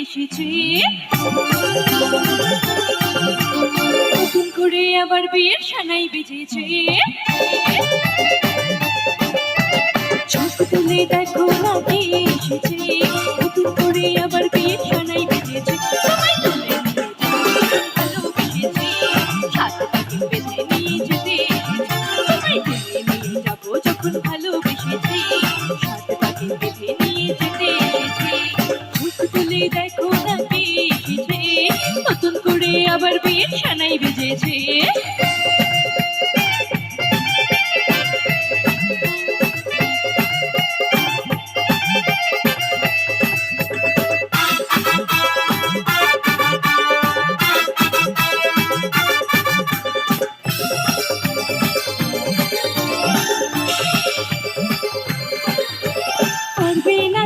বেজেছে নতুন করে আবার বিয়ের সানাই বেজেছে। তুলে দেখো না কে এসেছে। নতুন করে আবার বিয়ের সানাই বেজেছে। সবাই তুলে এসেছে নিয়ে যাব যখন ভালোবেসেছে। আবার বিয়ের সানাই বেজেছে। পারবে না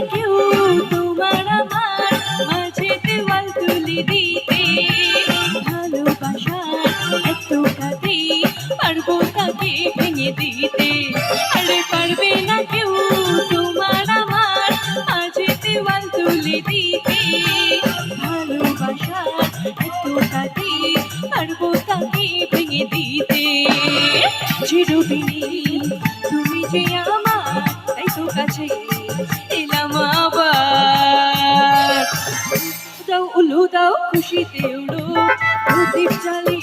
পারব তাকে ভেঙে দিতে। চিরবিনী তুমি যে আমার, তাই তো কাছে এলাম আবার। দাও, উলু দাও, খুশিতে উড়ো, প্রদীপ জ্বালিয়ে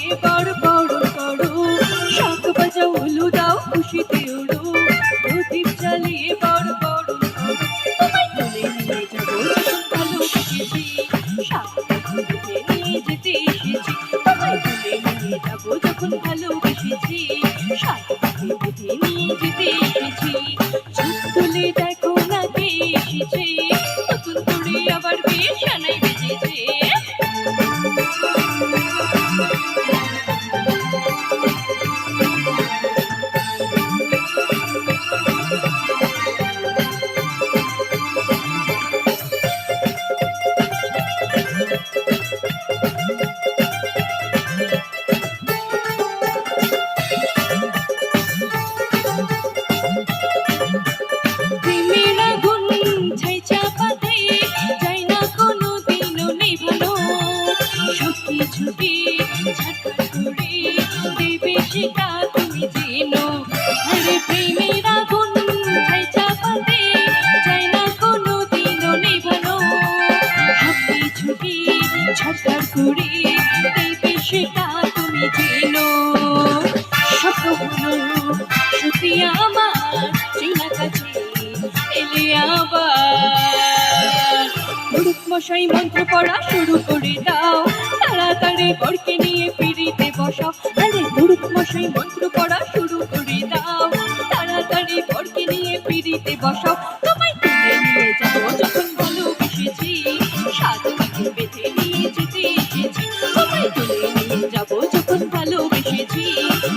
মুরুখ মশাই মন্ত্র পড়া শুরু করে দাও। তাড়াতাড়ি বরকে নিয়ে পিড়িতে বসাও আরে মুরুখ মশাই মন্ত্র পড়া শুরু করে দাও। তাড়াতাড়ি বরকে নিয়ে পিড়িতে বসাও